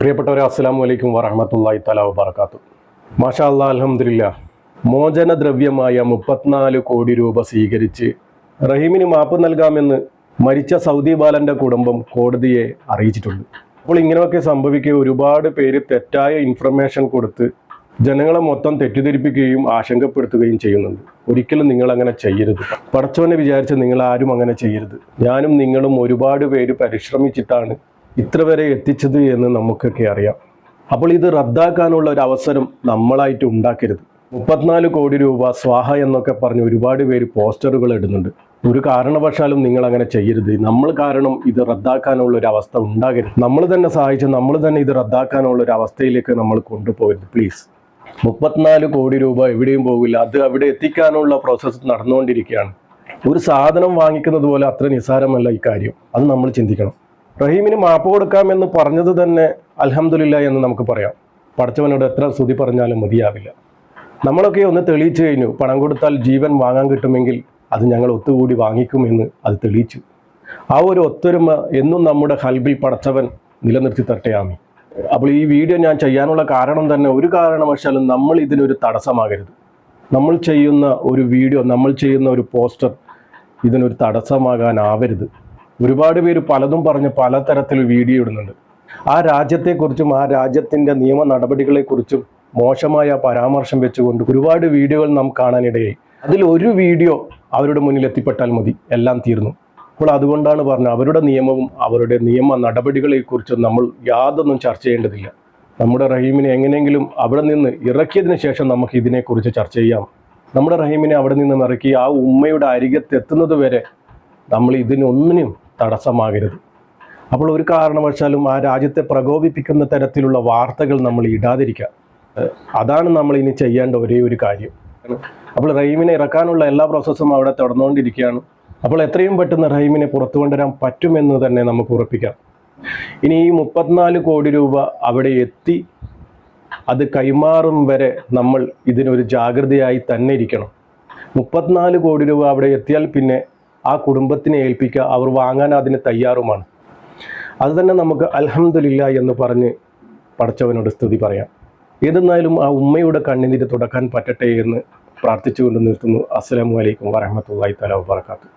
പ്രിയപ്പെട്ടവരെ അസ്സാം വലൈക്കും വറഹമത്തല്ലാഹി തല വബർക്കാത്തു മാഷാ അല്ലാ അലഹമില്ല മോചനദ്രവ്യമായ മുപ്പത്തിനാല് കോടി രൂപ സ്വീകരിച്ച് റഹീമിന് മാപ്പ് നൽകാമെന്ന് മരിച്ച സൗദി ബാലന്റെ കുടുംബം കോടതിയെ അറിയിച്ചിട്ടുണ്ട്. അപ്പോൾ ഇങ്ങനെയൊക്കെ സംഭവിക്കുക ഒരുപാട് പേര് തെറ്റായ ഇൻഫർമേഷൻ കൊടുത്ത് ജനങ്ങളെ മൊത്തം തെറ്റിദ്ധരിപ്പിക്കുകയും ആശങ്കപ്പെടുത്തുകയും ചെയ്യുന്നുണ്ട്. ഒരിക്കലും നിങ്ങൾ അങ്ങനെ ചെയ്യരുത്. പടച്ചവനെ വിചാരിച്ച് നിങ്ങൾ ആരും അങ്ങനെ ചെയ്യരുത്. ഞാനും നിങ്ങളും ഒരുപാട് പേര് പരിശ്രമിച്ചിട്ടാണ് ഇത്ര വരെ എത്തിച്ചത് എന്ന് നമുക്കൊക്കെ അറിയാം. അപ്പോൾ ഇത് റദ്ദാക്കാനുള്ള ഒരു അവസരം നമ്മളായിട്ട് ഉണ്ടാക്കരുത്. മുപ്പത്തിനാല് കോടി രൂപ സ്വാഹ എന്നൊക്കെ പറഞ്ഞ് ഒരുപാട് പേര് പോസ്റ്ററുകൾ ഇടുന്നുണ്ട്. ഒരു കാരണവശാലും നിങ്ങൾ അങ്ങനെ ചെയ്യരുത്. നമ്മൾ കാരണം ഇത് റദ്ദാക്കാനുള്ള ഒരു അവസ്ഥ ഉണ്ടാകരുത്. നമ്മൾ തന്നെ സഹായിച്ച് നമ്മൾ തന്നെ ഇത് റദ്ദാക്കാനുള്ള ഒരു അവസ്ഥയിലേക്ക് നമ്മൾ കൊണ്ടുപോകരുത് പ്ലീസ്. മുപ്പത്തിനാല് കോടി രൂപ എവിടെയും പോകില്ല അത് അവിടെ എത്തിക്കാനുള്ള പ്രോസസ്സ് നടന്നുകൊണ്ടിരിക്കുകയാണ്. ഒരു സാധനം വാങ്ങിക്കുന്നത് പോലെ അത്ര നിസ്സാരമല്ല ഈ കാര്യം. അത് നമ്മൾ ചിന്തിക്കണം. റഹീമിന് മാപ്പ് കൊടുക്കാമെന്ന് പറഞ്ഞത് തന്നെ അൽഹംദുലില്ല എന്ന് നമുക്ക് പറയാം. പഠിച്ചവനോട് എത്ര സ്തുതി പറഞ്ഞാലും മതിയാവില്ല. നമ്മളൊക്കെ ഒന്ന് തെളിയിച്ചു കഴിഞ്ഞു പണം കൊടുത്താൽ ജീവൻ വാങ്ങാൻ കിട്ടുമെങ്കിൽ അത് ഞങ്ങൾ ഒത്തുകൂടി വാങ്ങിക്കുമെന്ന് അത് തെളിയിച്ചു. ആ ഒരു ഒത്തൊരുമ എന്നും നമ്മുടെ ഹൽബിൽ പടച്ചവൻ നിലനിർത്തി തട്ടയാമി അപ്പോൾ ഈ വീഡിയോ ഞാൻ ചെയ്യാനുള്ള കാരണം തന്നെ ഒരു കാരണവശാലും നമ്മൾ ഇതിനൊരു തടസ്സമാകരുത്. നമ്മൾ ചെയ്യുന്ന ഒരു വീഡിയോ നമ്മൾ ചെയ്യുന്ന ഒരു പോസ്റ്റർ ഇതിനൊരു തടസ്സമാകാനാവരുത്. ഒരുപാട് പേര് പലതും പറഞ്ഞ് പലതരത്തിൽ വീഡിയോ ഇടുന്നുണ്ട്. ആ രാജ്യത്തെക്കുറിച്ചും ആ രാജ്യത്തിന്റെ നിയമ നടപടികളെക്കുറിച്ചും മോശമായ പരാമർശം വെച്ചുകൊണ്ട് ഒരുപാട് വീഡിയോകൾ നാം കാണാനിടയായി. അതിൽ ഒരു വീഡിയോ അവരുടെ മുന്നിൽ എത്തിപ്പെട്ടാൽ മതി. എല്ലാം തീർന്നു. അപ്പോൾ അതുകൊണ്ടാണ് പറഞ്ഞത് അവരുടെ നിയമവും അവരുടെ നിയമ നടപടികളെക്കുറിച്ചും നമ്മൾ യാതൊന്നും ചർച്ച ചെയ്യേണ്ടതില്ല. നമ്മുടെ റഹീമിനെ എങ്ങനെയെങ്കിലും അവിടെ നിന്ന് ഇറക്കിയതിന് ശേഷം നമുക്ക് ഇതിനെക്കുറിച്ച് ചർച്ച ചെയ്യാം. നമ്മുടെ റഹീമിനെ അവിടെ നിന്ന് ഇറക്കി ആ ഉമ്മയുടെ അരികത്തെത്തുന്നത് വരെ നമ്മൾ ഇതിനൊന്നിനും തടസ്സമാകരുത്. അപ്പോൾ ഒരു കാരണവശാലും ആ രാജ്യത്തെ പ്രകോപിപ്പിക്കുന്ന തരത്തിലുള്ള വാർത്തകൾ നമ്മൾ ഇടാതിരിക്കുക. അതാണ് നമ്മൾ ഇനി ചെയ്യേണ്ട ഒരേ ഒരു കാര്യം. അപ്പോൾ റഹീമിനെ ഇറക്കാനുള്ള എല്ലാ പ്രോസസ്സും അവിടെ തുടർന്നുകൊണ്ടിരിക്കുകയാണ്. അപ്പോൾ എത്രയും പെട്ടെന്ന് റഹീമിനെ പുറത്തു കൊണ്ടുവരാൻ പറ്റുമെന്ന് തന്നെ നമുക്ക് ഉറപ്പിക്കാം. ഇനി ഈ മുപ്പത്തിനാല് കോടി രൂപ അവിടെ എത്തി അത് കൈമാറും വരെ നമ്മൾ ഇതിനൊരു ജാഗ്രതയായി തന്നെ ഇരിക്കണം. മുപ്പത്തിനാല് കോടി രൂപ അവിടെ എത്തിയാൽ പിന്നെ ആ കുടുംബത്തിനെ ഏൽപ്പിക്കുക അവർ വാങ്ങാൻ അതിന് തയ്യാറുമാണ്. അത് തന്നെ നമുക്ക് അലഹമില്ല എന്ന് പറഞ്ഞ് പടച്ചവനോട് സ്തുതി പറയാം. ഏതെന്നാലും ആ ഉമ്മയുടെ കണ്ണിനിര തുടക്കാൻ പറ്റട്ടെ എന്ന് പ്രാർത്ഥിച്ചുകൊണ്ട് നിർത്തുന്നു. അസ്സലാമു അലൈക്കും വറഹമത്തല്ലാഹി തല വാബർക്കാത്തു